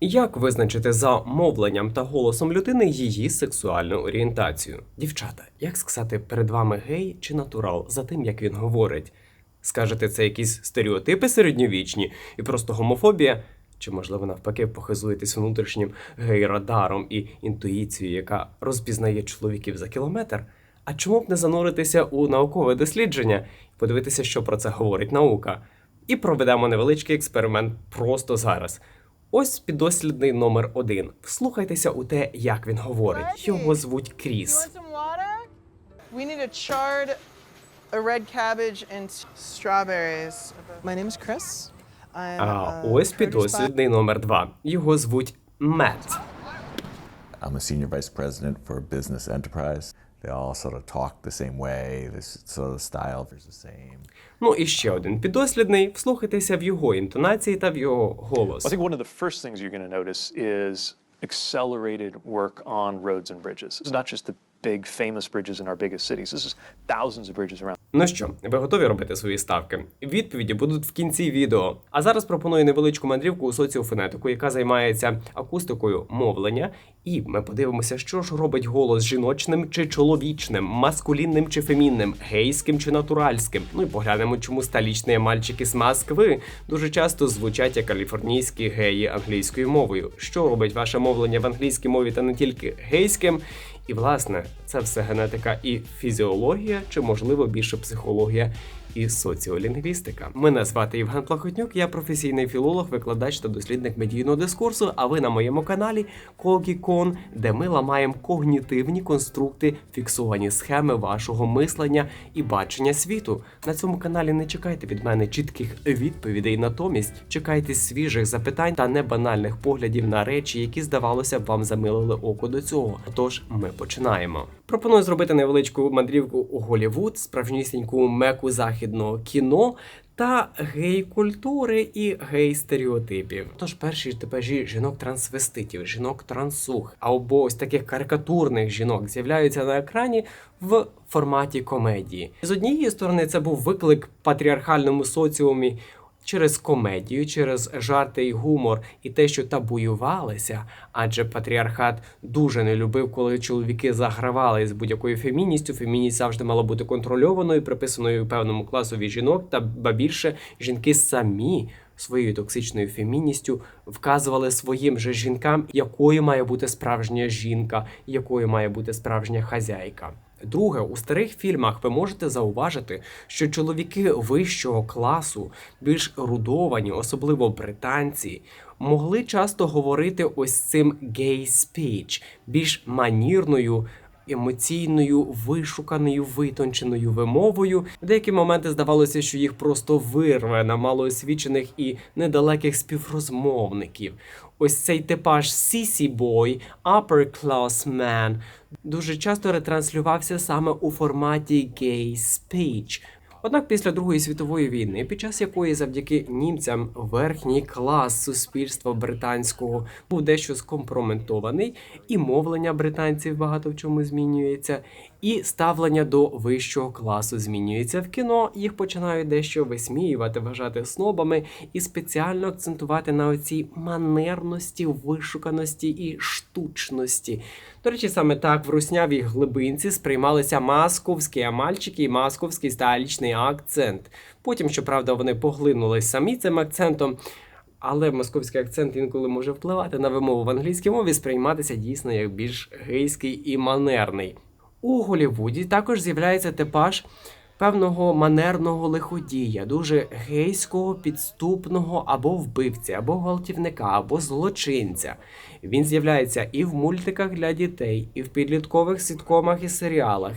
Як визначити за мовленням та голосом людини її сексуальну орієнтацію? Дівчата, як сказати перед вами гей чи натурал за тим, як він говорить? Скажете, це якісь стереотипи середньовічні і просто гомофобія? Чи, можливо, навпаки, похизуєтесь внутрішнім гей-радаром і інтуїцією, яка розпізнає чоловіків за кілометр? А чому б не зануритися у наукове дослідження і подивитися, що про це говорить наука? І проведемо невеличкий експеримент просто зараз. Ось піддослідний номер один. Вслухайтеся у те, як він говорить. Його звуть Кріс. want some water? We need a chard, a red cabbage, and s- strawberries. My name is Chris. I'm А ось produce піддослідний номер два. Його звуть Мет. I'm a senior vice president for business enterprise. They all sort of talk the same way. This sort of style is the same. Ну і ще один піддослідний. Вслухайтеся в його інтонації та в його голос. I think one of the first things you're going to notice is accelerated work on roads and bridges. It's not just the big famous bridges in our biggest cities. This is thousands of bridges around Ну що, ви готові робити свої ставки? Відповіді будуть в кінці відео. А зараз пропоную невеличку мандрівку у соціофонетику, яка займається акустикою мовлення. І ми подивимося, що ж робить голос жіночним чи чоловічним, маскулінним чи фемінним, гейським чи натуральським. Ну і поглянемо, чому столічні мальчики з Москви дуже часто звучать як каліфорнійські геї англійською мовою. Що робить ваше мовлення в англійській мові та не тільки гейським? І власне це все генетика і фізіологія, чи можливо більше психологія і соціолінгвістика. Мене звати Євген Плахотнюк, я професійний філолог, викладач та дослідник медійного дискурсу. А ви на моєму каналі Когікон, де ми ламаємо когнітивні конструкти, фіксовані схеми вашого мислення і бачення світу. На цьому каналі не чекайте від мене чітких відповідей, натомість чекайте свіжих запитань та небанальних поглядів на речі, які здавалося б вам замилили око до цього. Тож ми починаємо. Пропоную зробити невеличку мандрівку у Голівуд, справжнісіньку меку західного кіно. Та гей-культури і гей-стереотипів. Тож перші типажі жінок-трансвеститів, жінок-трансух, або ось таких карикатурних жінок з'являються на екрані в форматі комедії. З однієї сторони, це був виклик патріархальному соціумі через комедію, через жарти і гумор, і те, що табуювалися, адже патріархат дуже не любив, коли чоловіки загравали з будь-якою фемінністю. Фемінність завжди мала бути контрольованою, приписаною певному класові жінок, та ба більше жінки самі. Своєю токсичною фемінністю вказували своїм же жінкам, якою має бути справжня жінка, якою має бути справжня хазяйка. Друге, у старих фільмах ви можете зауважити, що чоловіки вищого класу, більш рудовані, особливо британці, могли часто говорити ось цим gay speech, більш манірною. Емоційною, вишуканою, витонченою вимовою. В деякі моменти здавалося, що їх просто вирве на малоосвічених і недалеких співрозмовників. Ось цей типаж sissy boy, upper class man дуже часто ретранслювався саме у форматі gay speech. Однак після Другої світової війни, під час якої завдяки німцям верхній клас суспільства британського був дещо скомпрометований, і мовлення британців багато в чому змінюється, і ставлення до вищого класу змінюється в кіно. Їх починають дещо висміювати, вважати снобами і спеціально акцентувати на оцій манерності, вишуканості і штучності. До речі, саме так в руснявій глибинці сприймалися московські мальчики і московський столичний акцент. Потім, щоправда, вони поглинулись самі цим акцентом. Але московський акцент інколи може впливати на вимову в англійській мові, сприйматися дійсно як більш гейський і манерний. У Голівуді також з'являється типаж певного манерного лиходія, дуже гейського, підступного або вбивця, або гвалтівника, або злочинця. Він з'являється і в мультиках для дітей, і в підліткових сіткомах і серіалах,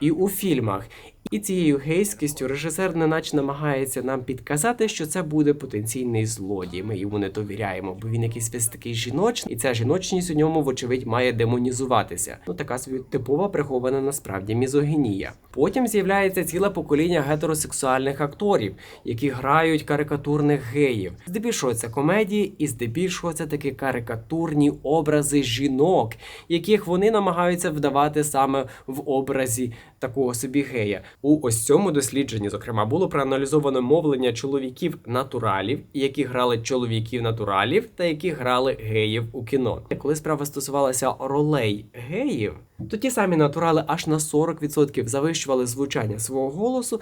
і у фільмах. І цією гейськістю режисер неначе намагається нам підказати, що це буде потенційний злодій. Ми йому не довіряємо, бо він якийсь весь такий жіночний, і ця жіночність у ньому, вочевидь, має демонізуватися. Ну така собі типова прихована насправді мізогінія. Потім з'являється ціле покоління гетеросексуальних акторів, які грають карикатурних геїв. Здебільшого це комедії, і здебільшого це такі карикатурні образи жінок, яких вони намагаються вдавати саме в образі такого собі гея. У ось цьому дослідженні, зокрема, було проаналізовано мовлення чоловіків натуралів, які грали чоловіків натуралів та які грали геїв у кіно. Коли справа стосувалася ролей геїв, то ті самі натурали аж на 40% завищували звучання свого голосу.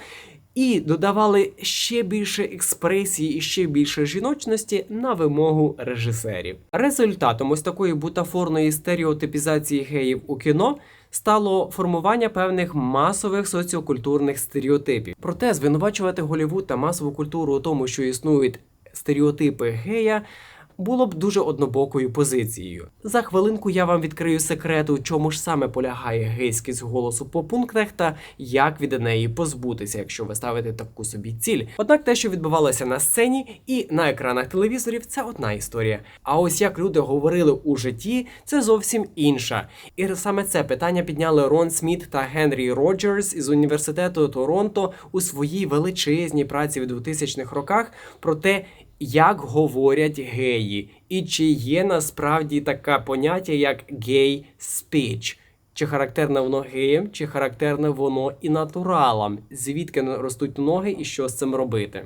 І додавали ще більше експресії і ще більше жіночності на вимогу режисерів. Результатом ось такої бутафорної стереотипізації геїв у кіно стало формування певних масових соціокультурних стереотипів. Проте звинувачувати Голівуд та масову культуру у тому, що існують стереотипи гея. Було б дуже однобокою позицією. За хвилинку я вам відкрию секрет, у чому ж саме полягає гейськість голосу по пунктах та як від неї позбутися, якщо ви ставите таку собі ціль. Однак те, що відбувалося на сцені і на екранах телевізорів, це одна історія. А ось як люди говорили у житті, це зовсім інша. І саме це питання підняли Рон Сміт та Генрі Роджерс із університету Торонто у своїй величезній праці в 2000-х роках про те, як говорять геї, і чи є насправді таке поняття, як гей спіч. Чи характерне воно геям, чи характерне воно і натуралам, звідки ростуть ноги і що з цим робити.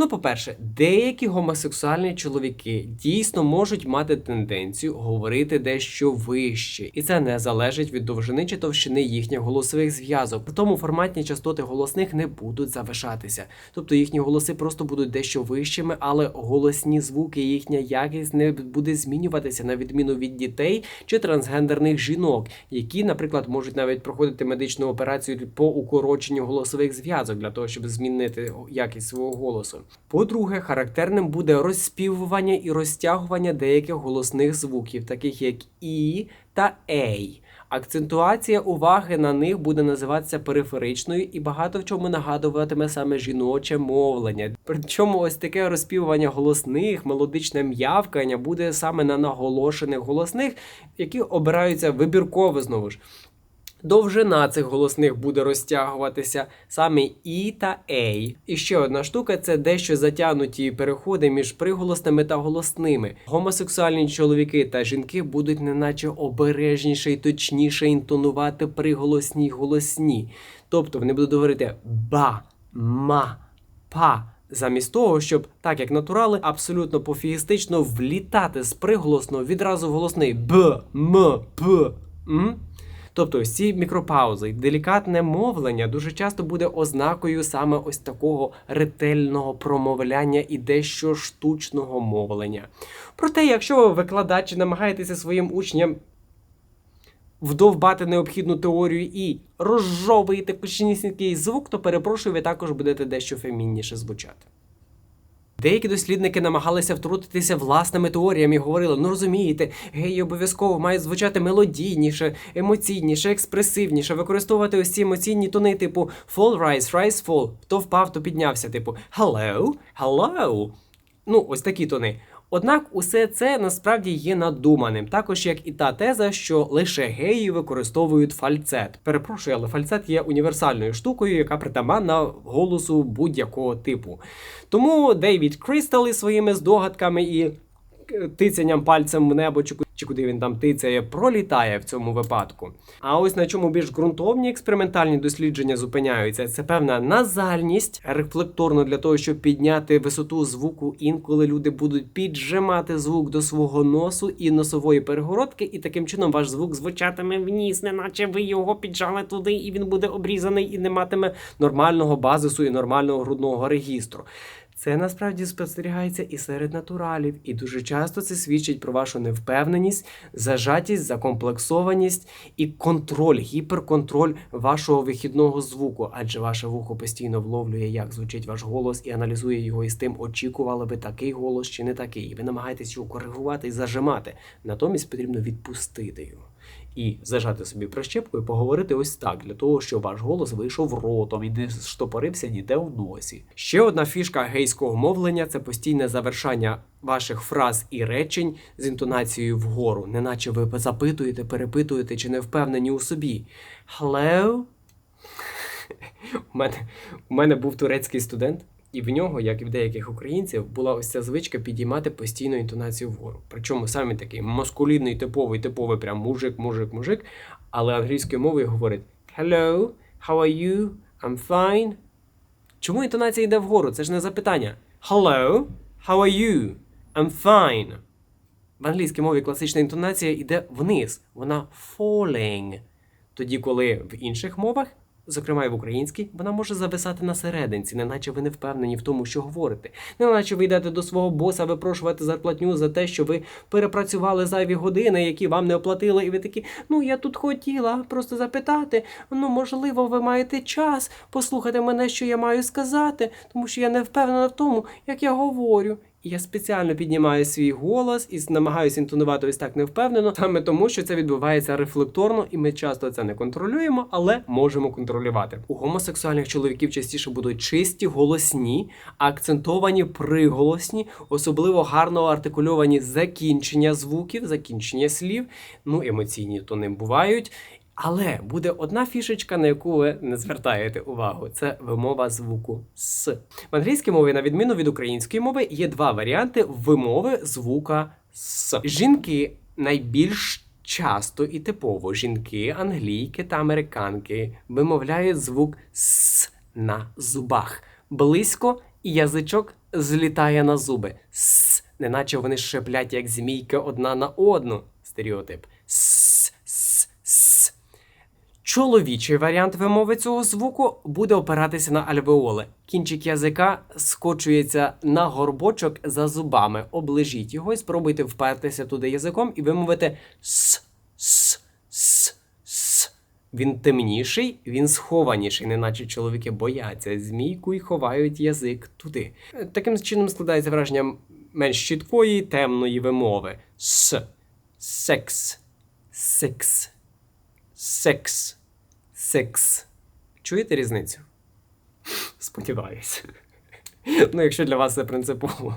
Ну, по-перше, деякі гомосексуальні чоловіки дійсно можуть мати тенденцію говорити дещо вище, і це не залежить від довжини чи товщини їхніх голосових зв'язок. При тому форматні частоти голосних не будуть завишатися. Тобто їхні голоси просто будуть дещо вищими, але голосні звуки, їхня якість не буде змінюватися на відміну від дітей чи трансгендерних жінок, які, наприклад, можуть навіть проходити медичну операцію по укороченню голосових зв'язок для того, щоб змінити якість свого голосу. По-друге, характерним буде розспівування і розтягування деяких голосних звуків, таких як і та ей. Акцентуація уваги на них буде називатися периферичною і багато в чому нагадуватиме саме жіноче мовлення. Причому ось таке розпівування голосних, мелодичне м'явкання буде саме на наголошених голосних, які обираються вибірково знову ж. Довжина цих голосних буде розтягуватися саме і та ей. І ще одна штука це дещо затягнуті переходи між приголосними та голосними. Гомосексуальні чоловіки та жінки будуть неначе обережніше і точніше інтонувати приголосні й голосні. Тобто вони будуть говорити ба, ма, па. Замість того, щоб, так як натурали, абсолютно пофігістично влітати з приголосного відразу в голосний б, м, п. М? Тобто ось ці мікропаузи, делікатне мовлення дуже часто буде ознакою саме ось такого ретельного промовляння і дещо штучного мовлення. Проте, якщо ви викладач намагаєтеся своїм учням вдовбати необхідну теорію і розжовуєте кучнісінький звук, то перепрошую, ви також будете дещо фемінніше звучати. Деякі дослідники намагалися втрутитися власними теоріями і говорили: ну розумієте, геї обов'язково мають звучати мелодійніше, емоційніше, експресивніше, використовувати ось ці емоційні тони, типу fall, rise, rise, fall. Хто впав, то піднявся, типу hello, hello. Ну, ось такі тони. Однак усе це насправді є надуманим, також як і та теза, що лише геї використовують фальцет. Перепрошую, але фальцет є універсальною штукою, яка притаманна голосу будь-якого типу. Тому Дейвід Крістал із своїми здогадками і е, тицянням пальцем в небо чи куди він там тицяє, пролітає в цьому випадку. А ось на чому більш ґрунтовні експериментальні дослідження зупиняються, це певна назальність рефлекторно для того, щоб підняти висоту звуку. Інколи люди будуть піджимати звук до свого носу і носової перегородки, і таким чином ваш звук звучатиме вніс, неначе ви його піджали туди, і він буде обрізаний і не матиме нормального базису і нормального грудного регістру. Це насправді спостерігається і серед натуралів, і дуже часто це свідчить про вашу невпевненість, зажатість, закомплексованість і контроль, гіперконтроль вашого вихідного звуку, адже ваше вухо постійно вловлює, як звучить ваш голос, і аналізує його із тим, очікували би такий голос чи не такий. І ви намагаєтесь його коригувати і зажимати. Натомість потрібно відпустити його. І зажати собі прищепку і поговорити ось так, для того, щоб ваш голос вийшов ротом і не штопорився ніде в носі. Ще одна фішка гейського мовлення це постійне завершання ваших фраз і речень з інтонацією вгору, неначе ви запитуєте, перепитуєте чи не впевнені у собі. Hello? У мене, у мене був турецький студент, і в нього, як і в деяких українців, була ось ця звичка підіймати постійно інтонацію вгору. Причому саме такий маскулінний, типовий, типовий, прям мужик, мужик, мужик, але англійською мовою говорить hello, How are you? I'm fine. Чому інтонація йде вгору? Це ж не запитання. Hello? How are you? I'm fine. В англійській мові класична інтонація йде вниз. Вона falling. Тоді, коли в інших мовах, зокрема і в українській, вона може зависати на серединці, неначе ви не впевнені в тому, що говорите. Неначе ви йдете до свого боса випрошувати зарплатню за те, що ви перепрацювали зайві години, які вам не оплатили, і ви такі, ну я тут хотіла просто запитати. Ну, можливо, ви маєте час послухати мене, що я маю сказати, тому що я не впевнена в тому, як я говорю. Я спеціально піднімаю свій голос і намагаюся інтонувати ось так невпевнено, саме тому, що це відбувається рефлекторно, і ми часто це не контролюємо, але можемо контролювати. У гомосексуальних чоловіків частіше будуть чисті, голосні, акцентовані приголосні, особливо гарно артикульовані закінчення звуків, закінчення слів. Ну, емоційні то не бувають. Але буде одна фішечка, на яку ви не звертаєте увагу. Це вимова звуку с. В англійській мові, на відміну від української мови, є два варіанти вимови звука с. Жінки найбільш часто і типово жінки, англійки та американки вимовляють звук с на зубах. Близько і язичок злітає на зуби. С, неначе вони шеплять як змійки одна на одну. Стереотип. С. Чоловічий варіант вимови цього звуку буде опиратися на альвеоли. Кінчик язика скочується на горбочок за зубами. Оближіть його і спробуйте впертися туди язиком і вимовити с, с, с, с. Він темніший, він схованіший, неначе чоловіки бояться змійку і ховають язик туди. Таким чином складається враження менш чіткої, темної вимови. С, секс, секс, секс, секс. Чуєте різницю? Сподіваюся. Ну, якщо для вас це принципово.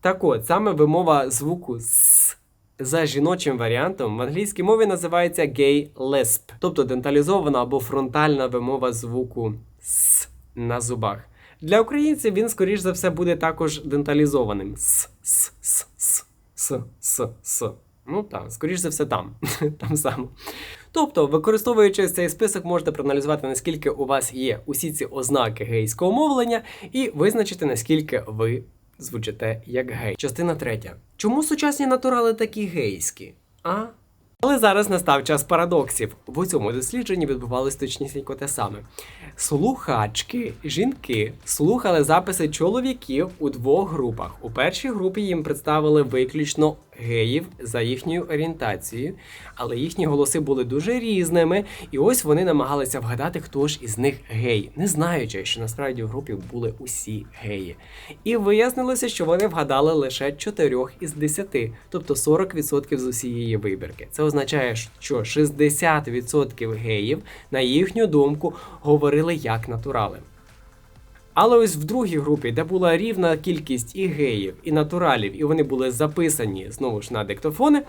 Так от, саме вимова звуку с за жіночим варіантом в англійській мові називається gay lisp, тобто денталізована або фронтальна вимова звуку с на зубах. Для українців він, скоріш за все, буде також денталізованим. С, с, с, с, с, с. Ну так, скоріш за все, там. там само. Тобто, використовуючи цей список, можете проаналізувати, наскільки у вас є усі ці ознаки гейського мовлення, і визначити, наскільки ви звучите як гей. Частина третя. Чому сучасні натурали такі гейські? А? Але зараз настав час парадоксів. В цьому дослідженні відбувалось точнісінько те саме. Слухачки, жінки, слухали записи чоловіків у двох групах. У першій групі їм представили виключно геїв за їхньою орієнтацією, але їхні голоси були дуже різними, і ось вони намагалися вгадати, хто ж із них гей, не знаючи, що насправді в групі були усі геї. І вияснилося, що вони вгадали лише 4 із 10, тобто 40% з усієї вибірки. Це означає, що 60% геїв, на їхню думку, говорили як натурали. Але ось в другій групі, де була рівна кількість і геїв, і натуралів, і вони були записані знову ж на диктофони,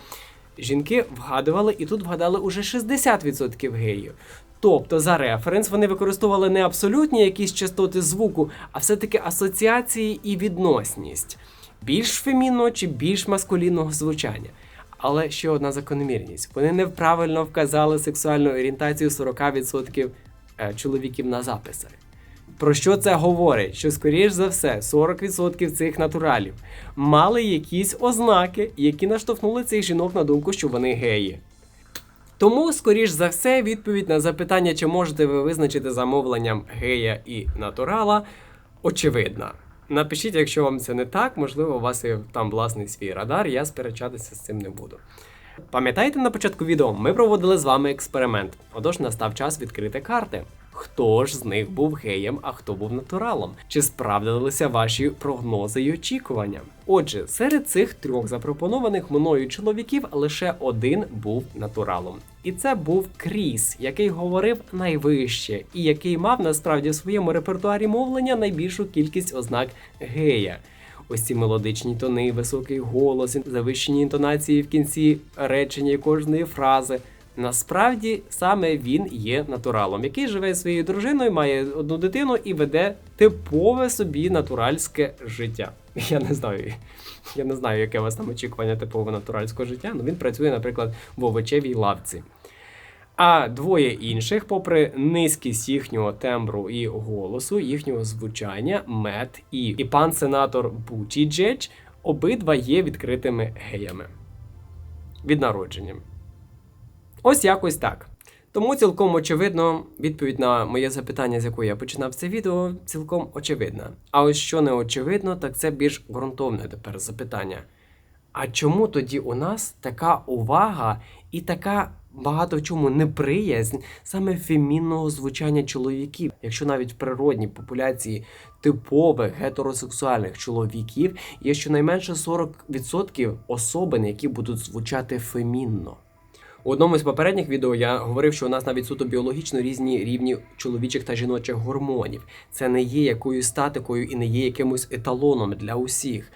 жінки вгадували, і тут вгадали уже 60% геїв. Тобто, за референс вони використовували не абсолютні якісь частоти звуку, а все-таки асоціації і відносність більш фемінного чи більш маскулінного звучання. Але ще одна закономірність: вони неправильно вказали сексуальну орієнтацію 40% е, чоловіків на записах. Про що це говорить? Що, скоріш за все, 40% цих натуралів мали якісь ознаки, які наштовхнули цих жінок на думку, що вони геї. Тому, скоріш за все, відповідь на запитання, чи можете ви визначити замовленням гея і натурала, очевидна. Напишіть, якщо вам це не так, можливо, у вас є там власний свій радар, я сперечатися з цим не буду. Пам'ятаєте, на початку відео ми проводили з вами експеримент. Отож настав час відкрити карти. Хто ж з них був геєм, а хто був натуралом? Чи справдилися ваші прогнози й очікування? Отже, серед цих трьох запропонованих мною чоловіків лише один був натуралом. І це був Кріс, який говорив найвище, і який мав насправді в своєму репертуарі мовлення найбільшу кількість ознак гея. Ось ці мелодичні тони, високий голос, завищені інтонації в кінці речення кожної фрази. Насправді саме він є натуралом, який живе своєю дружиною, має одну дитину і веде типове собі натуральське життя. Я не знаю, я не знаю, яке у вас там очікування типового натуральського життя. але він працює, наприклад, в овочевій лавці. А двоє інших, попри низькість їхнього тембру і голосу, їхнього звучання, Мет і, і пан сенатор Бутіджедж, обидва є відкритими геями від народження. Ось якось так. Тому цілком очевидно, відповідь на моє запитання, з якої я починав це відео, цілком очевидна. А ось що не очевидно, так це більш ґрунтовне тепер запитання. А чому тоді у нас така увага і така багато в чому неприязнь саме фемінного звучання чоловіків, якщо навіть в природній популяції типових гетеросексуальних чоловіків є щонайменше 40% особин, які будуть звучати фемінно. У одному з попередніх відео я говорив, що у нас навіть суто біологічно різні рівні чоловічих та жіночих гормонів. Це не є якоюсь статикою і не є якимось еталоном для усіх.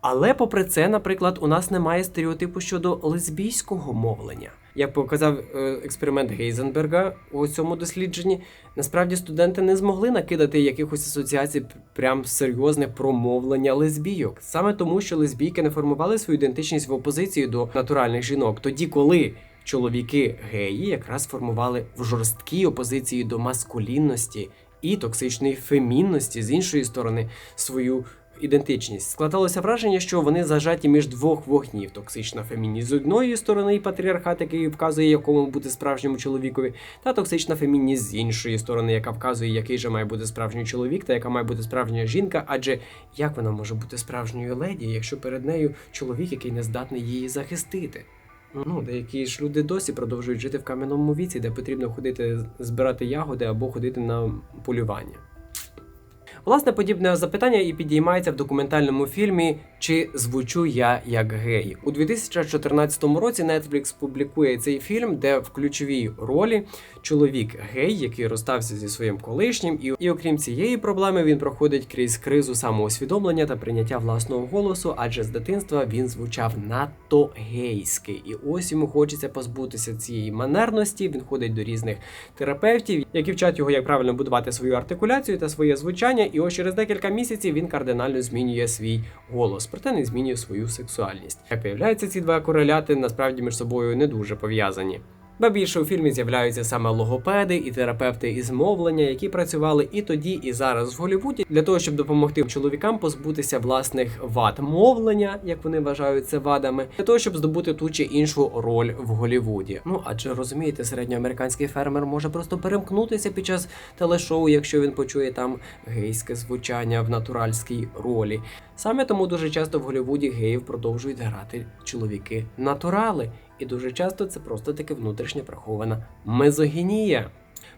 Але попри це, наприклад, у нас немає стереотипу щодо лесбійського мовлення. Як показав е, експеримент Гейзенберга у цьому дослідженні, насправді студенти не змогли накидати якихось асоціацій прям серйозних про мовлення лесбійок, саме тому, що лесбійки не формували свою ідентичність в опозиції до натуральних жінок, тоді коли чоловіки геї якраз формували в жорсткій опозиції до маскулінності і токсичної фемінності з іншої сторони свою ідентичність. Складалося враження, що вони зажаті між двох вогнів: токсична фемінність з одної сторони, і патріархат, який вказує, якому бути справжньому чоловікові, та токсична фемінність з іншої сторони, яка вказує, який же має бути справжній чоловік, та яка має бути справжня жінка. Адже як вона може бути справжньою леді, якщо перед нею чоловік, який не здатний її захистити? Ну, деякі ж люди досі продовжують жити в кам'яному віці, де потрібно ходити збирати ягоди або ходити на полювання. Власне, подібне запитання і підіймається в документальному фільмі Чи звучу я як гей у 2014 році. Netflix публікує цей фільм, де в ключовій ролі чоловік гей, який розстався зі своїм колишнім, і, і окрім цієї проблеми він проходить крізь кризу самоусвідомлення та прийняття власного голосу, адже з дитинства він звучав надто гейськи, і ось йому хочеться позбутися цієї манерності. Він ходить до різних терапевтів, які вчать його, як правильно будувати свою артикуляцію та своє звучання. І ось через декілька місяців він кардинально змінює свій голос, проте не змінює свою сексуальність. Як виявляється, ці два кореляти насправді між собою не дуже пов'язані. Ба більше у фільмі з'являються саме логопеди і терапевти із мовлення, які працювали і тоді, і зараз в Голлівуді для того, щоб допомогти чоловікам позбутися власних вад мовлення, як вони вважають це вадами, для того, щоб здобути ту чи іншу роль в Голлівуді. Ну адже розумієте, середньоамериканський фермер може просто перемкнутися під час телешоу, якщо він почує там гейське звучання в натуральській ролі. Саме тому дуже часто в Голлівуді геїв продовжують грати чоловіки натурали, і дуже часто це просто таки внутрішня прихована мезогінія.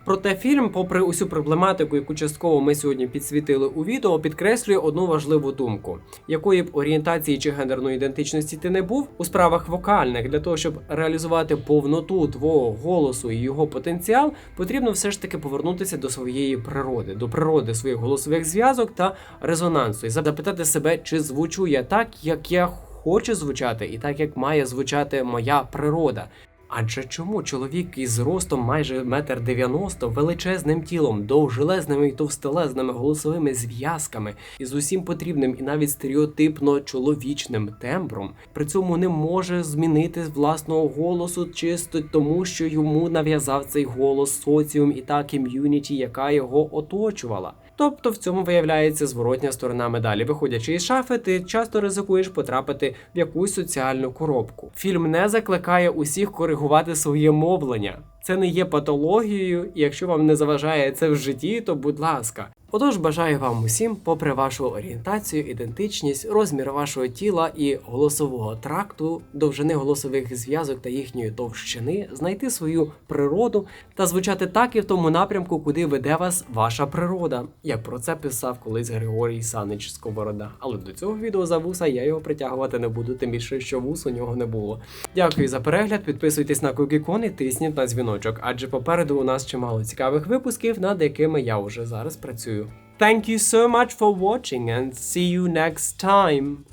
Проте фільм, попри усю проблематику, яку частково ми сьогодні підсвітили у відео, підкреслює одну важливу думку: якої б орієнтації чи гендерної ідентичності ти не був у справах вокальних, для того, щоб реалізувати повноту твого голосу і його потенціал, потрібно все ж таки повернутися до своєї природи, до природи своїх голосових зв'язок та резонансу, і запитати себе, чи звучу я так, як я хочу звучати, і так як має звучати моя природа. Адже чому чоловік із ростом майже метр дев'яносто, величезним тілом, довжелезними і товстелезними голосовими зв'язками і з усім потрібним і навіть стереотипно чоловічним тембром, при цьому не може змінити власного голосу чисто тому, що йому нав'язав цей голос соціум і та ком'юніті, яка його оточувала. Тобто в цьому виявляється зворотня сторона медалі. Виходячи із шафи, ти часто ризикуєш потрапити в якусь соціальну коробку. Фільм не закликає усіх коригувати своє мовлення. Це не є патологією, і якщо вам не заважає це в житті, то будь ласка. Отож, бажаю вам усім, попри вашу орієнтацію, ідентичність, розмір вашого тіла і голосового тракту, довжини голосових зв'язок та їхньої товщини, знайти свою природу та звучати так і в тому напрямку, куди веде вас ваша природа. Як про це писав колись Григорій Санич Сковорода. Але до цього відео за вуса я його притягувати не буду, тим більше, що вус у нього не було. Дякую за перегляд. Підписуйтесь на Кукікон і тисніть на дзвіночок, адже попереду у нас чимало цікавих випусків, над якими я вже зараз працюю. Thank you so much for watching and see you next time.